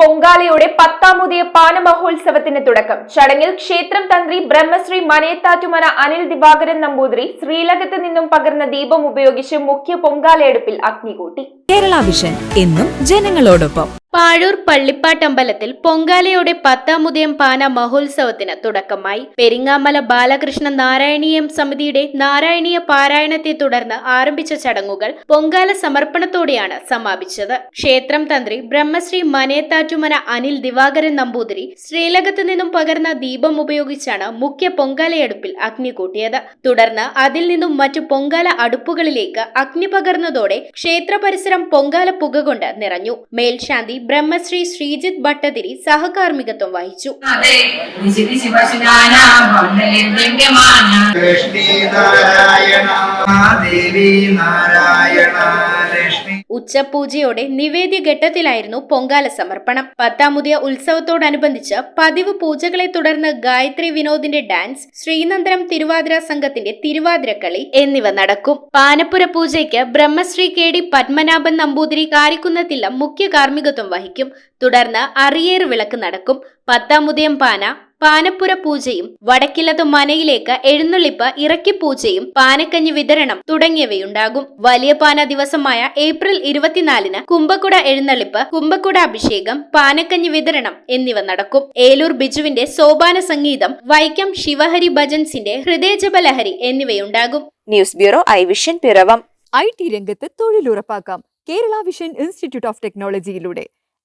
പൊങ്കാലയോടെ പത്താമുതിയ പാനമഹോത്സവത്തിന് തുടക്കം. ചടങ്ങിൽ ക്ഷേത്രം തന്ത്രി ബ്രഹ്മശ്രീ മനയത്താറ്റുമന അനിൽ ദിവാകരൻ നമ്പൂതിരി ശ്രീലകത്ത് നിന്നും പകർന്ന ദീപം ഉപയോഗിച്ച് മുഖ്യ പൊങ്കാലയെടുപ്പിൽ അഗ്നി കൂട്ടി കേരള വിഷൻ എന്നും ജനങ്ങളോടൊപ്പം. പാഴൂർ പള്ളിപ്പാട്ടമ്പലത്തിൽ പൊങ്കാലയോടെ പത്താമുദയം പാന മഹോത്സവത്തിന് തുടക്കമായി. പെരിങ്ങാമല ബാലകൃഷ്ണ നാരായണീയം സമിതിയുടെ നാരായണീയ പാരായണത്തെ തുടർന്ന് ആരംഭിച്ച ചടങ്ങുകൾ പൊങ്കാല സമർപ്പണത്തോടെയാണ് സമാപിച്ചത്. ക്ഷേത്രം തന്ത്രി ബ്രഹ്മശ്രീ മനേത്താറ്റുമന അനിൽ ദിവാകരൻ നമ്പൂതിരി ശ്രീലകത്ത് നിന്നും പകർന്ന ദീപം ഉപയോഗിച്ചാണ് മുഖ്യ പൊങ്കാലയടുപ്പിൽ അഗ്നി കൂട്ടിയത്. തുടർന്ന് അതിൽ നിന്നും മറ്റു പൊങ്കാല അടുപ്പുകളിലേക്ക് അഗ്നി പകർന്നതോടെ ക്ഷേത്ര പരിസരം പൊങ്കാല പുക കൊണ്ട് നിറഞ്ഞു. മേൽശാന്തി ബ്രഹ്മശ്രീ ശ്രീജിത് ഭട്ടതിരി സഹകാർമ്മികത്വം വഹിച്ചു. നാരായണ ദേവി നാരായണ ഉച്ചപൂജയോടെ നിവേദ്യ ഘട്ടത്തിലായിരുന്നു പൊങ്കാല സമർപ്പണം. പത്താമുതിയ ഉത്സവത്തോടനുബന്ധിച്ച് പതിവ് പൂജകളെ തുടർന്ന് ഗായത്രി വിനോദിന്റെ ഡാൻസ് ശ്രീനന്ദനം തിരുവാതിര സംഘത്തിന്റെ തിരുവാതിരക്കളി എന്നിവ നടക്കും. പാനപ്പുര പൂജയ്ക്ക് ബ്രഹ്മശ്രീ കെ ഡി പത്മനാഭൻ നമ്പൂതിരി കാരിക്കുന്നത്തില്ല മുഖ്യ കാർമ്മികത്വം വഹിക്കും. തുടർന്ന് അറിയേറ് വിളക്ക് നടക്കും. പത്താമുദയം പാന പാനപ്പുര പൂജയും വടക്കിലത് മനയിലേക്ക് എഴുന്നള്ളിപ്പ് ഇറക്കി പൂജയും പാനക്കഞ്ഞി വിതരണം തുടങ്ങിയവയുണ്ടാകും. വലിയ പാന ദിവസമായ ഏപ്രിൽ ഇരുപത്തിനാലിന് കുംഭക്കുട എഴുന്നള്ളിപ്പ് കുംഭക്കുട അഭിഷേകം പാനക്കഞ്ഞി വിതരണം എന്നിവ നടക്കും. ഏലൂർ ബിജുവിന്റെ സോപാന സംഗീതം വൈക്കം ശിവഹരി ഭജൻസിന്റെ ഹൃദയജപലഹരി എന്നിവയുണ്ടാകും. News bureau I vision Piravom. I T രംഗത്ത് തൊഴിലുറപ്പാക്കാം. Kerala vision institute of ടെക്നോളജിയിലൂടെ